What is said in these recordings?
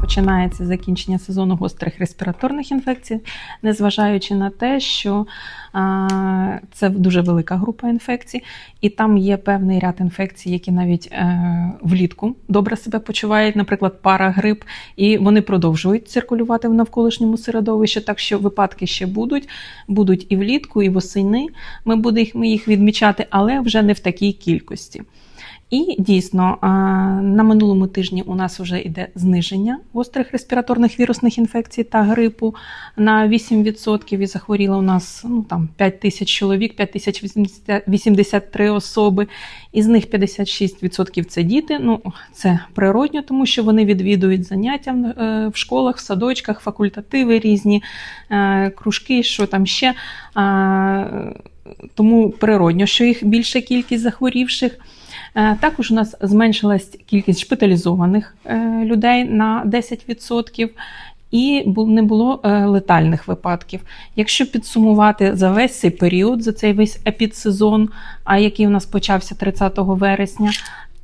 Починається закінчення сезону гострих респіраторних інфекцій, незважаючи на те, що а, це дуже велика група інфекцій, і там є певний ряд інфекцій, які навіть е, влітку добре себе почувають, наприклад, парагрип, і вони продовжують циркулювати в навколишньому середовищі, так що випадки ще будуть, будуть і влітку, і восени. Ми будемо їх відмічати, але вже не в такій кількості. І дійсно, на минулому тижні у нас вже йде зниження гострих респіраторних вірусних інфекцій та грипу на 8%. І захворіло у нас ну, там, 5 тисяч чоловік, 5083 особи. Із них 56% це діти. Ну, це природньо, тому що вони відвідують заняття в- е, школах, в садочках, факультативи різні, е, кружки, що там ще. Тому природньо, що їх більша кількість захворівших. Е, Також у нас зменшилась кількість шпиталізованих е, людей на 10%. І не було е, летальних випадків. Якщо підсумувати за весь цей період, за цей весь епідсезон, а який у нас почався 30 вересня,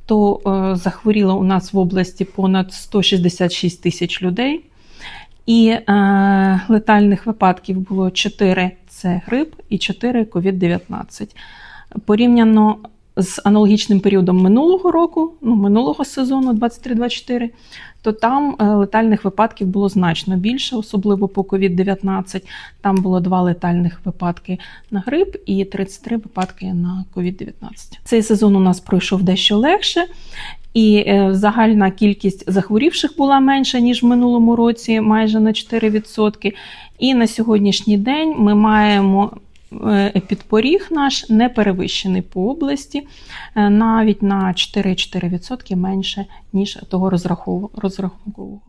то захворіло у нас в області понад 166 тисяч людей. І е, летальних випадків було 4 це грип і 4 COVID-19. Порівняно з аналогічним періодом минулого року, ну, минулого сезону 23-24, то там е, летальних випадків було значно більше, особливо по COVID-19. Там було два летальних випадки на грип і 33 випадки на COVID-19. Цей сезон у нас пройшов дещо легше. І е, загальна кількість захворівших була менша, ніж в минулому році, майже на 4%. І на сьогоднішній день ми маємо е, підпоріг наш не перевищений по області, е, навіть на 4-4% менше, ніж того розрахункового.